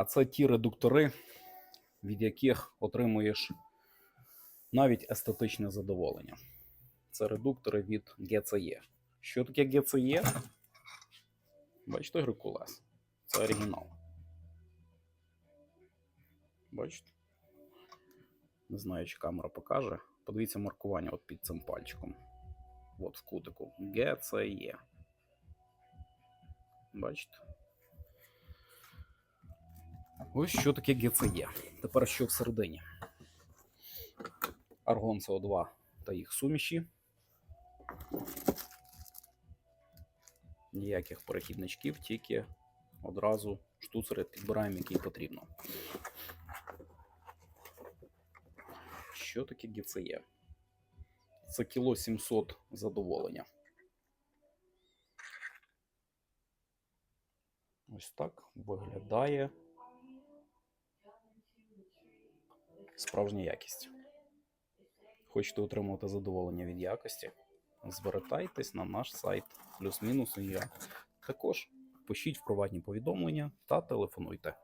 А це ті редуктори, від яких отримуєш навіть естетичне задоволення. Це редуктори від GCE. Що таке GCE? Бачите, Геркулес. Це оригінал. Бачите? Не знаю, чи камера покаже. Подивіться маркування от під цим пальчиком. От в кутику. GCE. Бачите? Ось що таке GCE. Тепер що всередині? Аргон СО2 та їх суміші. Ніяких перехідничків, тільки одразу штуцери підбираємо, який потрібно. Що таке GCE? Це кіло 700 задоволення. Ось так виглядає справжня якість. Хочете отримувати задоволення від якості? Звертайтесь на наш сайт плюс-мінус. Також пишіть в приватні повідомлення та телефонуйте.